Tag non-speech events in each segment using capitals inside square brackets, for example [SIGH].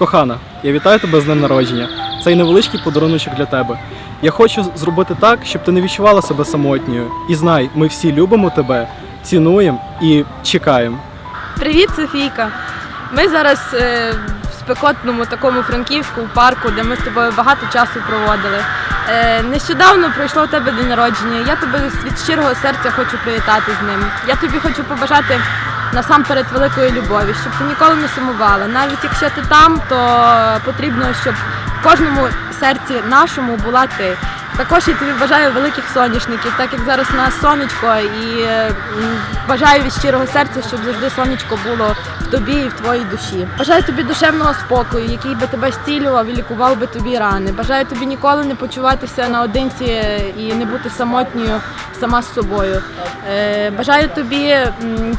Кохана, я вітаю тебе з днем народження. Цей невеличкий подаруночок для тебе. Я хочу зробити так, щоб ти не відчувала себе самотньою. І знай, ми всі любимо тебе, цінуємо і чекаємо. Привіт, Софійка! Ми зараз е, в спекотному такому франківську парку, де ми з тобою багато часу проводили. Е, нещодавно пройшло у тебе день народження. Я тебе від щирого серця хочу привітати з ним. Я тобі хочу побажати насамперед великої любові, щоб ти ніколи не сумувала. Навіть якщо ти там, то потрібно, щоб в кожному серці нашому була ти. Також я тобі бажаю великих соняшників, так як зараз у нас сонечко, і бажаю від щирого серця, щоб завжди сонечко було в тобі і в твоїй душі. Бажаю тобі душевного спокою, який би тебе зцілював і лікував би тобі рани. Бажаю тобі ніколи не почуватися наодинці і не бути самотньою сама з собою. Е, Бажаю тобі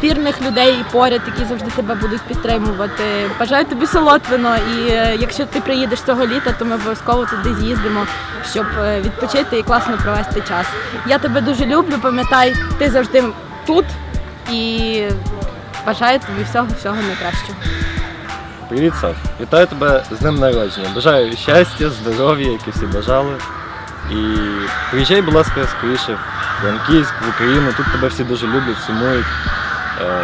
вірних людей поряд, які завжди тебе будуть підтримувати. Бажаю тобі солотвино, і е, якщо ти приїдеш цього літа, то ми обов'язково туди з'їздимо, щоб е, відпочити і класно провести час. Я тебе дуже люблю, пам'ятай, ти завжди тут і бажаю тобі всього всього найкращого. Привіт, Саш. Вітаю тебе з днем народження. Бажаю щастя, здоров'я, як і всі бажали. І приїжджай, будь ласка, скоріше в Франківськ, в Україну. Тут тебе всі дуже люблять, сумують. Е,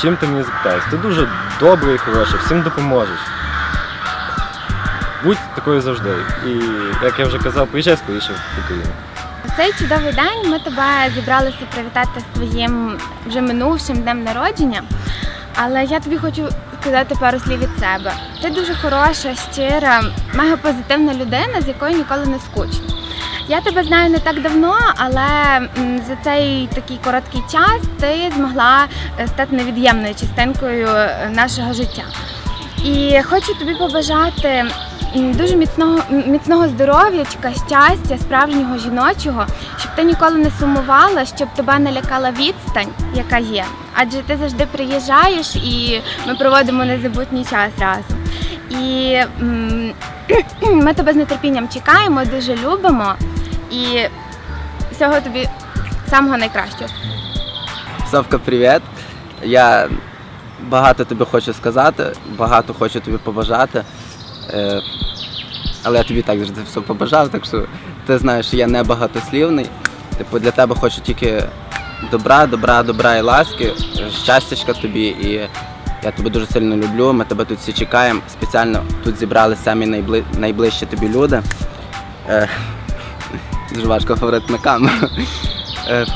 чим ти мені запитаєш? Ти дуже добрий і хороший, всім допоможеш. Будь такою завжди. І як я вже казав, приїжджай скоріше в Україну. Цей чудовий день ми тебе зібралися привітати з твоїм вже минувшим днем народження. Але я тобі хочу сказати пару слів від себе. Ти дуже хороша, щира, мега позитивна людина, з якою ніколи не скучно. Я тебе знаю не так давно, але за цей такий короткий час ти змогла е, стати невід'ємною частинкою е, нашого життя. І хочу тобі побажати дуже міцного, міцного здоров'ячка, щастя, справжнього жіночого, щоб ти ніколи не сумувала, щоб тебе не лякала відстань, яка є. Адже ти завжди приїжджаєш і ми проводимо незабутній час разом. І [CLEARS THROAT] ми тебе з нетерпінням чекаємо, дуже любимо і всього тобі самого найкращого. Савка, привіт. Я багато тобі хочу сказати, багато хочу тобі побажати. Е, але я тобі так завжди все побажав, так що ти знаєш, що я не багатослівний. Типу, для тебе хочу тільки добра, добра, добра і ласки, щастячка тобі. І я тебе дуже сильно люблю. Ми тебе тут всі чекаємо. Спеціально тут зібрали самі найбли... найближчі тобі люди. Е, дуже важко говорити на камеру. Е,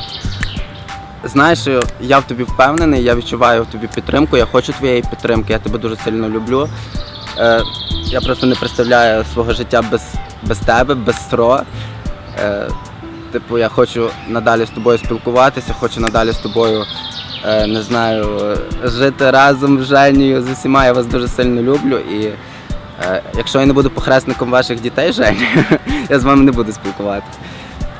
Знаєш, я в тобі впевнений, я відчуваю в тобі підтримку, я хочу твоєї підтримки, я тебе дуже сильно люблю. Е, я просто не представляю свого життя без, без тебе, без СРО. Е, типу, я хочу надалі з тобою спілкуватися, хочу надалі з тобою, е, не знаю, жити разом з Женєю, з усіма. Я вас дуже сильно люблю. І е, якщо я не буду похресником ваших дітей, Жені, [LAUGHS] я з вами не буду спілкуватися.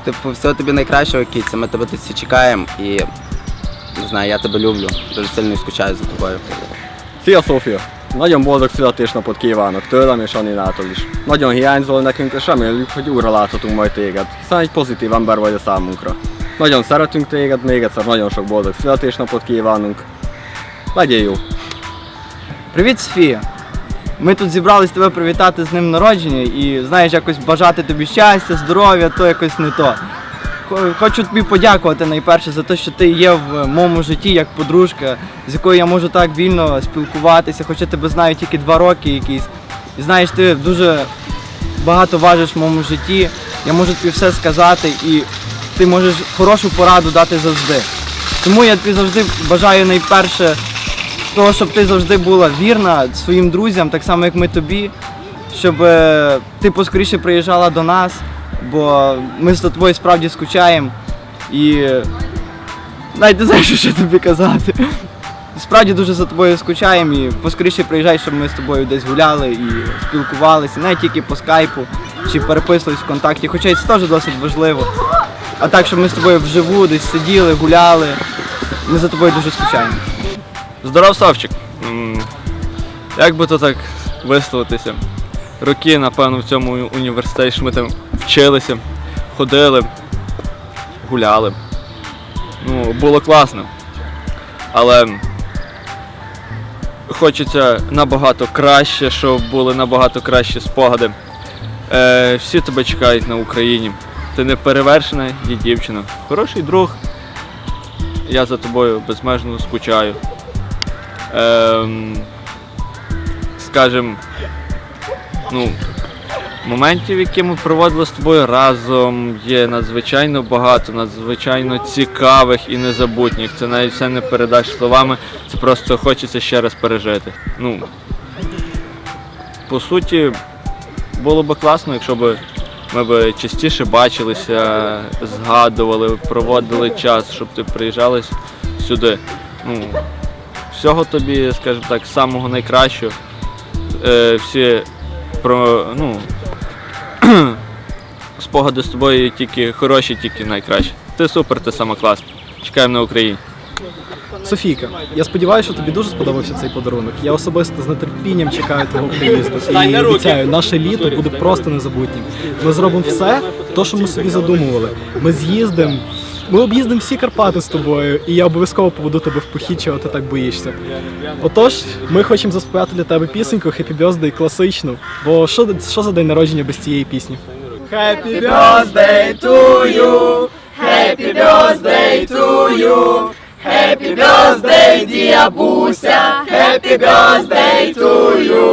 Типу, всього тобі найкращого, Кіця. Ми тебе тут всі чекаємо і не знаю, я тебе люблю. Дуже сильно skучаю за тобою. Szófia! Nagyon boldog születésnapot kívánok tőlem és Aninától is. Nagyon hiányzol nekünk, és reméljük, hogy újra láthatunk majd téged, hiszen egy pozitív ember vagy a számunkra. Nagyon szeretünk téged, még egyszer nagyon sok boldog születésnapot kívánunk. Legyél jó! Привіт, Софія! Ми тут зібрались тебе привітати з днем народження і знаєш, якось бажати тобі щастя, здоров'я, то якось не то. Хо- Хочу тобі подякувати найперше за те, що ти є в моєму житті як подружка, з якою я можу так вільно спілкуватися, хоча тебе знаю тільки два роки якісь. І знаєш, ти дуже багато важиш в моєму житті. Я можу тобі все сказати і ти можеш хорошу пораду дати завжди. Тому я тобі завжди бажаю найперше того, щоб ти завжди була вірна своїм друзям, так само як ми тобі, щоб е, ти поскоріше приїжджала до нас, бо ми з тобою справді скучаємо і навіть не знаю, [LAUGHS] що тобі казати. Справді дуже за тобою скучаємо і поскоріше приїжджай, щоб ми з тобою десь гуляли і спілкувалися, не тільки по скайпу чи переписувались в контакті, хоча це теж досить важливо. А так, щоб ми з тобою вживу десь сиділи, гуляли. Ми за тобою дуже скучаємо. Здоров, Савчик! Як би то так висловитися? Роки, напевно, в цьому університеті що ми там вчилися, ходили, гуляли. Ну, було класно. Але хочеться набагато краще, щоб були набагато кращі спогади. Е, всі тебе чекають на Україні. Ти не перевершена є дівчина. Хороший друг. Я за тобою безмежно скучаю. Ем, скажем, ну, моментів, які ми проводили з тобою разом, є надзвичайно багато, надзвичайно цікавих і незабутніх. Це навіть все не передаш словами, це просто хочеться ще раз пережити. Ну, по суті, було б класно, якщо б ми б частіше бачилися, згадували, проводили час, щоб ти приїжджала сюди. Ну, всього тобі, скажімо так, самого найкращого. Е, всі про, ну, [CLEARS THROAT] спогади з тобою тільки хороші, тільки найкращі. Ти супер, ти сама класна. Чекаємо на Україні. Софійка, я сподіваюся, що тобі дуже сподобався цей подарунок. Я особисто з нетерпінням чекаю твого приїзду. І обіцяю, наше літо буде просто незабутнім. Ми зробимо все, то, що ми собі задумували. Ми з'їздимо, ми об'їздимо всі Карпати з тобою, і я обов'язково поведу тебе в похід, чого ти так боїшся. Отож, ми хочемо заспівати для тебе пісеньку Happy Birthday класичну. Бо що, що за день народження без цієї пісні? Happy birthday to you! Happy birthday to you! Happy birthday, dear Буся! Happy birthday to you!